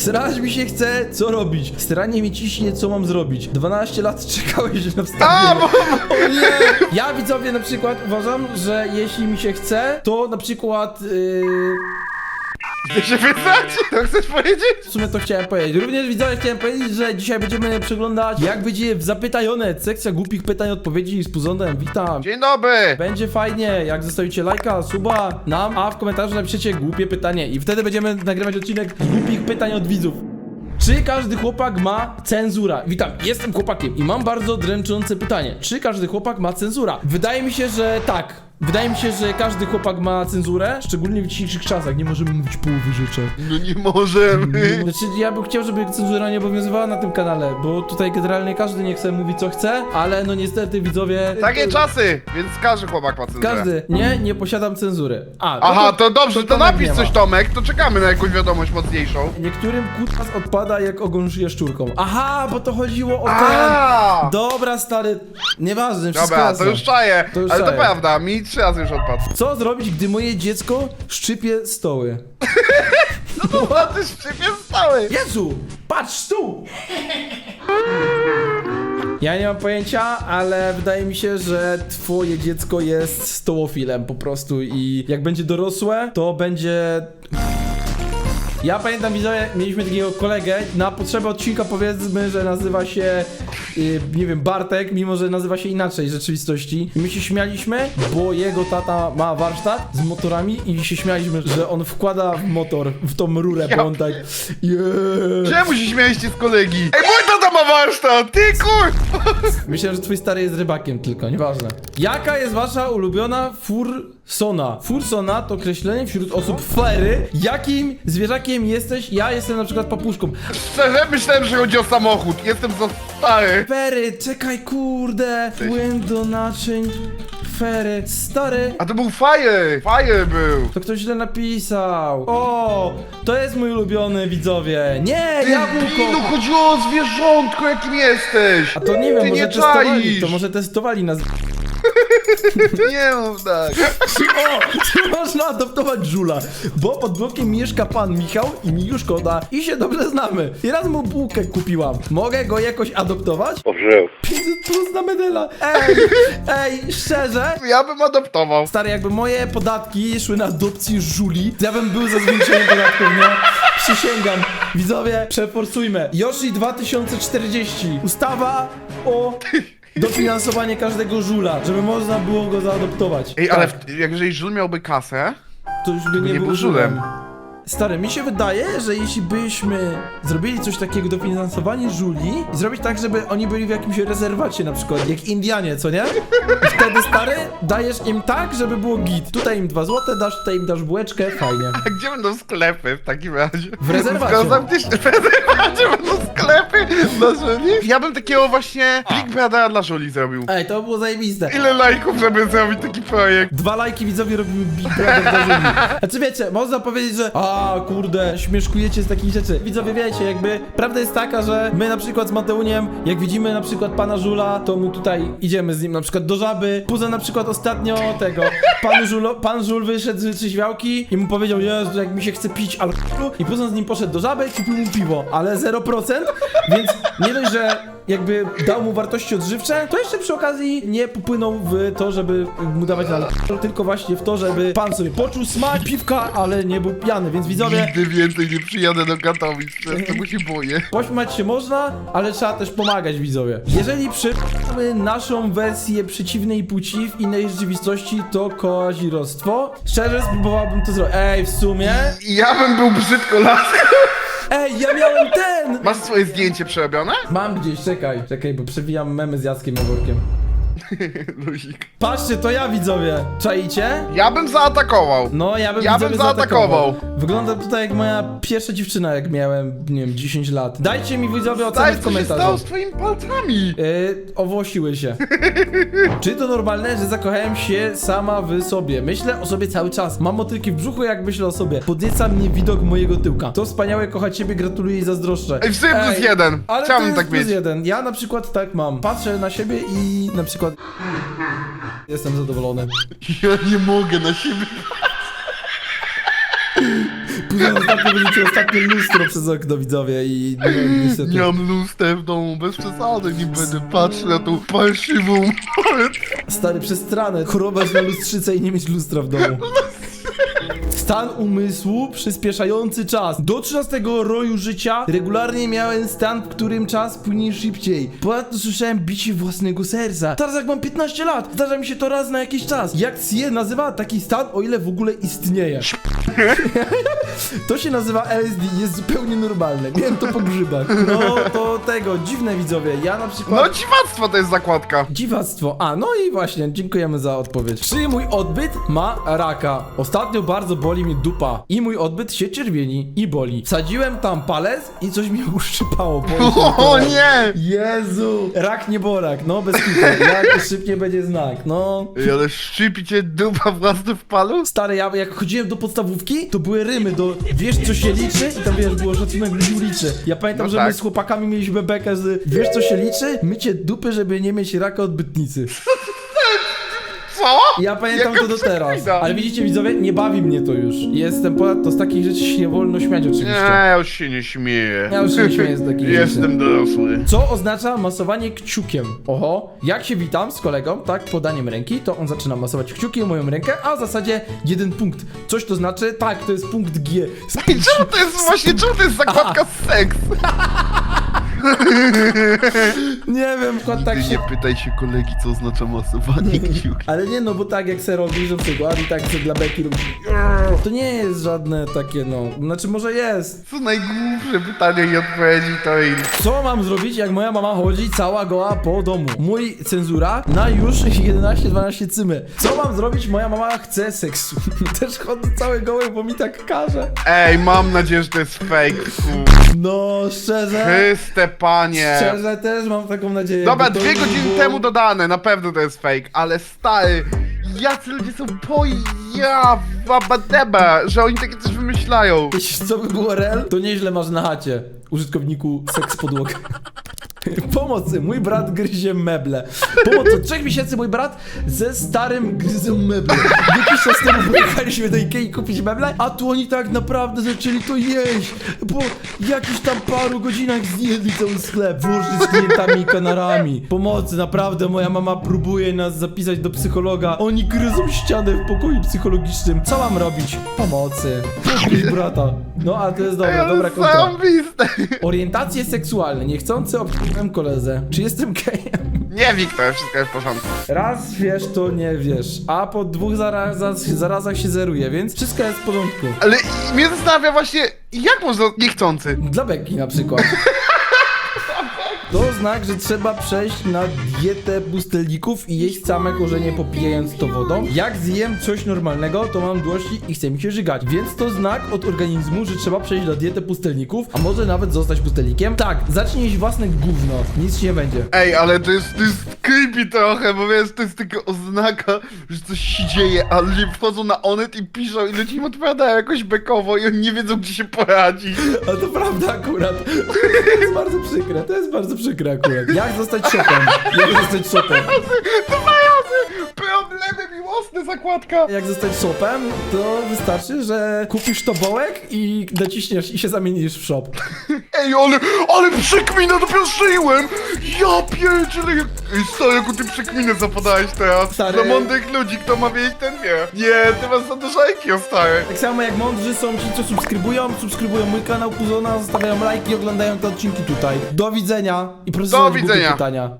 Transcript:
Srać mi się chce, co robić? Stranie mi ciśnie, co mam zrobić? 12 lat czekałeś na wstawienie. bo... O nie! Ja widzowie na przykład uważam, że jeśli mi się chce, to na przykład... Yy... Ty się wyznać? To chcesz powiedzieć? W sumie to chciałem powiedzieć. Również widzowie chciałem powiedzieć, że dzisiaj będziemy przeglądać jak będzie w Zapytajonet, sekcja głupich pytań i odpowiedzi z Puzondem. Witam. Dzień dobry! Będzie fajnie, jak zostawicie lajka, suba nam, a w komentarzu napiszecie głupie pytanie i wtedy będziemy nagrywać odcinek z głupich pytań od widzów. Czy każdy chłopak ma cenzura? Witam, jestem chłopakiem i mam bardzo dręczące pytanie. Czy każdy chłopak ma cenzura? Wydaje mi się, że tak. Wydaje mi się, że każdy chłopak ma cenzurę, szczególnie w dzisiejszych czasach. Nie możemy mówić połowy rzeczy. No nie możemy. Znaczy, ja bym chciał, żeby cenzura nie obowiązywała na tym kanale, bo tutaj generalnie każdy nie chce mówić co chce, ale no niestety widzowie... Takie czasy, więc każdy chłopak ma cenzurę. Każdy. Nie, nie posiadam cenzury. A, no Aha, to dobrze, to Tomek napisz nie coś ma. Tomek, to czekamy na jakąś wiadomość mocniejszą. Niektórym kutas odpada jak ogon jaszczurką. Aha, bo to chodziło o ten... A! Dobra, stary, nieważne, wszystko Dobra, jasne. to już czaję, To już ale to czaję. prawda, mi trzy razy już odpadł. Co zrobić, gdy moje dziecko szczypie stoły? A ty szczypie stały! Jezu, patrz tu! Ja nie mam pojęcia, ale wydaje mi się, że twoje dziecko jest stołofilem po prostu i jak będzie dorosłe, to będzie... Ja pamiętam, widzowie, mieliśmy takiego kolegę, na potrzeby odcinka powiedzmy, że nazywa się, y, nie wiem, Bartek, mimo że nazywa się inaczej w rzeczywistości. I my się śmialiśmy, bo jego tata ma warsztat z motorami i się śmialiśmy, że on wkłada w motor, w tą rurę, bo on tak... Yeah. Czemu się śmialiście z kolegi? Ej, mój tata ma warsztat! Ty kur... Myślę, że twój stary jest rybakiem tylko, nieważne. Jaka jest wasza ulubiona fursona? Fursona to określenie wśród osób fery, jakim zwierzakiem jesteś. Ja jestem na przykład papuszką. Szczerze myślałem, że chodzi o samochód. Jestem za stary. Fery, czekaj, kurde. Płyn do naczyń. Fery, stary. A to był Fire! Fire był! To ktoś źle napisał. O, to jest mój ulubiony widzowie. Nie, Ty, jabłko. Dino, chodziło o zwierzątko, jakim jesteś! A to nie wiem, Ty może nie testowali. czaisz. To może testowali nas. Nie mów tak. O, czy można adoptować żula? Bo pod blokiem mieszka pan Michał i mi już szkoda i się dobrze znamy. I raz mu bułkę kupiłam. Mogę go jakoś adoptować? Owszem. 500 plus na medela. Ej, ej, szczerze? Ja bym adoptował. Stary, jakby moje podatki szły na adopcję żuli, to ja bym był za zwiększeniem podatków, nie? Przysięgam. Widzowie, przeforsujmy. Yoshi 2040. Ustawa o dofinansowanie każdego żula, żeby można było go zaadoptować. Ej, ale Tak. w, jeżeli Żul miałby kasę, to już by nie, nie był był żulem. Stary, mi się wydaje, że jeśli byśmy zrobili coś takiego, dofinansowanie żuli, i zrobić tak, żeby oni byli w jakimś rezerwacie na przykład, jak Indianie, co nie? I wtedy, stary, dajesz im tak, żeby było git. Tutaj im dwa złote dasz, tutaj im dasz bułeczkę, fajnie. a gdzie będą sklepy w takim razie? W rezerwacie. Skoro zamkniesz- W rezerwacie będą sklepy dla Żuli? Ja bym takiego właśnie Big Brothera dla Żuli zrobił. Ej, to było zajebiste. Ile lajków, żeby zrobić taki projekt? Dwa lajki widzowie robimy Big Brother dla żuli. Znaczy wiecie, można powiedzieć, że a kurde, śmieszkujecie z takich rzeczy. Widzowie wiecie, jakby prawda jest taka, że my na przykład z Mateuniem, jak widzimy na przykład pana Żula, to mu tutaj idziemy z nim na przykład do żaby. Puza na przykład ostatnio tego, pan, Żulo, pan Żul wyszedł z trzeźwiałki i mu powiedział, Jezu, jak mi się chce pić alkoholu i Puza z nim poszedł do żaby i kupił mu piwo, ale 0%, więc nie dość, że jakby dał mu wartości odżywcze, to jeszcze przy okazji nie popłynął w to, żeby mu dawać na tylko właśnie w to, żeby pan sobie poczuł smak piwka, ale nie był pijany, więc widzowie, Nigdy więcej nie przyjadę do Katowic, przez to się boję. pośmiać się można, ale trzeba też pomagać widzowie. Jeżeli przyjmiemy naszą wersję przeciwnej płci w innej rzeczywistości, to koazirostwo. Szczerze spróbowałbym to zrobić. Ej, w sumie? Ja bym był brzydko laską. Ej, ja miałem ten! Masz swoje zdjęcie przerobione? Mam gdzieś, czekaj, czekaj, bo przewijam memy z Jackiem Jaworkiem. Luzik. Patrzcie, to ja widzowie. Czaicie? Ja bym zaatakował. No, ja bym, Ja widzowie bym zaatakował. Wygląda tutaj jak moja pierwsza dziewczyna, jak miałem, nie wiem, 10 lat. Dajcie mi widzowie ocenę Daj, w co się stało komentarzu. z twoimi palcami? Yy, owłosiły się. Czy to normalne, że zakochałem się sama w sobie? Myślę o sobie cały czas. Mam motylki w brzuchu, jak myślę o sobie. Podnieca mnie widok mojego tyłka. To wspaniałe, kochać ciebie, gratuluję i zazdroszczę. Ej, w sumie plus jeden. Ale to Chciałbym jest tak plus mieć. jeden. Ja na przykład tak mam. Patrzę na siebie i na przykład jestem zadowolony. Ja nie mogę na siebie. Kupiłem ostatnio w życiu ostatnie lustro przez okno, widzowie, i no, niestety. Nie mam luster w domu, bez przesady, nie będę patrzył na tą fałszywą Stary, przestranę, chorować na lustrzycę i nie mieć lustra w domu. Stan umysłu przyspieszający czas. Do 13 roju życia regularnie miałem stan, w którym czas płynie szybciej. Ponadto słyszałem bicie własnego serca. Teraz jak mam 15 lat, zdarza mi się to raz na jakiś czas. Jak się nazywa taki stan, o ile w ogóle istnieje? to się nazywa LSD, jest zupełnie normalne. Miałem to po grzybach. No to tego, dziwne widzowie. Ja na przykład... No dziwactwo to jest zakładka. Dziwactwo. A, no i właśnie, dziękujemy za odpowiedź. Czy mój odbyt ma raka? Ostatnio bardzo boli mnie dupa i mój odbyt się czerwieni i boli. Wsadziłem tam palec i coś mi uszczypało. Się O nie! Jezu! Rak nie borak, no bez kitu. Jak szybciej będzie znak, no. Ej, ale szczypi cię dupa własny w palu? Stary, ja jak chodziłem do podstawówki, to były rymy do wiesz co się liczy i tam wiesz, było szacunek ludzi uliczy. Ja pamiętam, No że tak. my z chłopakami mieliśmy bekę z wiesz co się liczy? Mycie dupy, żeby nie mieć raka odbytnicy. Co? Ja pamiętam Jaka to do teraz. przekmina. Ale widzicie, widzowie, nie bawi mnie to już. Jestem ponadto z takich rzeczy się nie wolno śmiać Nie, oczywiście. ja już się nie śmieję. Ja już się nie śmieję z takich rzeczy. Jestem dorosły. Co oznacza masowanie kciukiem? Oho, jak się witam z kolegą, tak, podaniem ręki, to on zaczyna masować kciukiem moją rękę, a w zasadzie jeden punkt. Coś to znaczy, tak, to jest punkt G. I czemu to jest właśnie, czemu to jest zakładka seks? Nie wiem, przykład tak się... nie pytaj się kolegi, co oznacza masowanie kciuki. Ale nie no, bo tak jak se robi, że przykład i tak se dla beki robi... To nie jest żadne takie, no, znaczy może jest. Co najgłupsze pytania i odpowiedzi to i... Co mam zrobić, jak moja mama chodzi cała goła po domu? Mój cenzura na już 11-12 cymy. Co mam zrobić, moja mama chce seksu? Też chodzę cały goły, bo mi tak każe. Ej, mam nadzieję, że to jest fake. No, szczerze, Chryste panie. szczerze też mam taką nadzieję. Dobra, bo to dwie już godziny było- temu dodane, na pewno to jest fake, ale stary, jacy ludzie są pojawabadeba, że oni takie coś wymyślają. Jeśli to by było real, to nieźle masz na chacie. Użytkowniku seks podłoga. Pomocy, mój brat gryzie meble. Pomocy, od trzech miesięcy mój brat ze starym gryzą meble. Jakiś czas temu pojechaliśmy do Ikei kupić meble, a tu oni tak naprawdę zaczęli to jeść. Po jakichś tam paru godzinach zjedli cały sklep, włącznie z klientami i kanarami. Pomocy, naprawdę, moja mama próbuje nas zapisać do psychologa. Oni gryzą ścianę w pokoju psychologicznym. Co mam robić? Pomocy. Podgryź brata. No, a to jest dobra, dobra kontra. Zambiste. Orientacje seksualne, niechcący obciąłem koledze. Czy jestem gejem? Nie, Wiktor, wszystko jest w porządku. Raz wiesz, to nie wiesz. A po dwóch zarazach, zarazach się zeruje, więc wszystko jest w porządku. Ale mnie zastanawia właśnie, jak można niechcący? Dla Beki na przykład. To znak, że trzeba przejść na dietę pustelników i jeść same korzenie popijając to wodą. Jak zjem coś normalnego, to mam dłości i chce mi się żygać. Więc to znak od organizmu, że trzeba przejść na dietę pustelników, a może nawet zostać pustelnikiem. Tak, zacznij jeść własne gówno, nic ci nie będzie. Ej, ale to jest, to jest creepy trochę, bo wiesz, to jest taka oznaka, że coś się dzieje, a ludzie wchodzą na onet i piszą i ludzie im odpowiadają jakoś bekowo i oni nie wiedzą, gdzie się poradzić. Ale to prawda akurat. To jest bardzo przykre, to jest bardzo przykre akurat. Jak zostać szopem? Jak zostać szopem? Zakładka! Jak zostać szopem, to wystarczy, że kupisz tobołek i naciśniesz i się zamienisz w shop. Ej, ale, ale przekminę dopiero szyłem! Ja pierdzielę! jak- Ej, stary, jaką ty przekminę zapadałeś teraz? Stary. Dla mądrych ludzi, kto ma wiedzieć, ten wie. Nie, ty masz za dużo IQ, stary. Tak samo jak mądrzy są ci, co subskrybują, subskrybują mój kanał Puzona, zostawiają lajki, oglądają te odcinki tutaj. Do widzenia i proszę Do zadać głupie widzenia. pytania.